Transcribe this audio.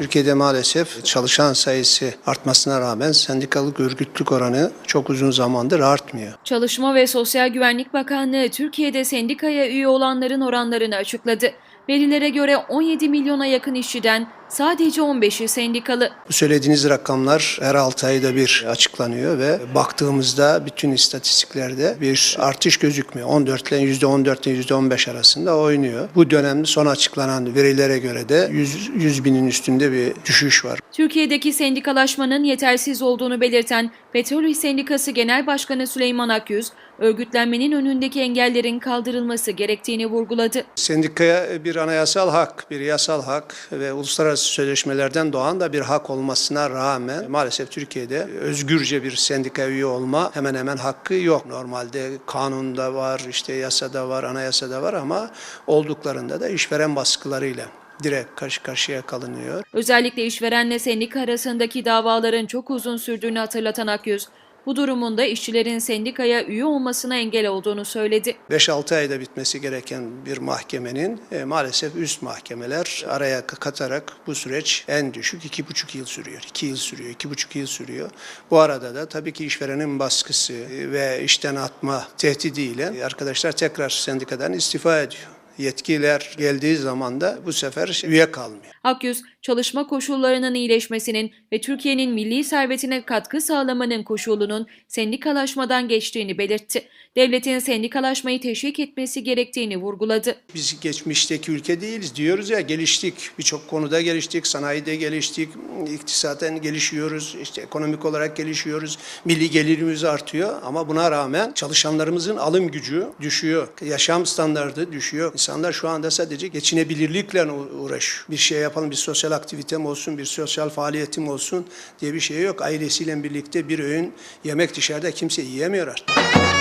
Türkiye'de maalesef çalışan sayısı artmasına rağmen sendikalık örgütlük oranı çok uzun zamandır artmıyor. Çalışma ve Sosyal Güvenlik Bakanlığı Türkiye'de sendikaya üye olanların oranlarını açıkladı. Verilere göre 17 milyona yakın işçiden sadece 15'i sendikalı. Bu söylediğiniz rakamlar her 6 ayda bir açıklanıyor ve baktığımızda bütün istatistiklerde bir artış gözükmüyor. 14 ile %14 ile %15 arasında oynuyor. Bu dönemde son açıklanan verilere göre de 100, 100 binin üstünde bir düşüş var. Türkiye'deki sendikalaşmanın yetersiz olduğunu belirten Petrol İş Sendikası Genel Başkanı Süleyman Akyüz, örgütlenmenin önündeki engellerin kaldırılması gerektiğini vurguladı. Sendikaya bir anayasal hak, bir yasal hak ve uluslararası sözleşmelerden doğan da bir hak olmasına rağmen maalesef Türkiye'de özgürce bir sendika üye olma hemen hemen hakkı yok. Normalde kanunda var, işte yasada var, anayasada var ama olduklarında da işveren baskılarıyla direkt karşı karşıya kalınıyor. Özellikle işverenle sendika arasındaki davaların çok uzun sürdüğünü hatırlatan Akyüz, bu durumunda işçilerin sendikaya üye olmasına engel olduğunu söyledi. 5-6 ayda bitmesi gereken bir mahkemenin e, maalesef üst mahkemeler araya katarak bu süreç en düşük 2,5 yıl sürüyor. 2 yıl sürüyor, 2,5 yıl sürüyor. Bu arada da tabii ki işverenin baskısı ve işten atma tehdidiyle arkadaşlar tekrar sendikadan istifa ediyor. Yetkiler geldiği zaman da bu sefer üye kalmıyor. Akyüz, çalışma koşullarının iyileşmesinin ve Türkiye'nin milli servetine katkı sağlamanın koşulunun sendikalaşmadan geçtiğini belirtti. Devletin sendikalaşmayı teşvik etmesi gerektiğini vurguladı. Biz geçmişteki ülke değiliz diyoruz ya geliştik. Birçok konuda geliştik, sanayide geliştik, iktisaten gelişiyoruz, işte ekonomik olarak gelişiyoruz, milli gelirimiz artıyor ama buna rağmen çalışanlarımızın alım gücü düşüyor. Yaşam standardı düşüyor. İnsanlar şu anda sadece geçinebilirlikle uğraşıyor. Bir şey yapalım, bir sosyal aktivitem olsun, bir sosyal faaliyetim olsun diye bir şey yok. Ailesiyle birlikte bir öğün yemek dışarıda kimse yiyemiyor artık.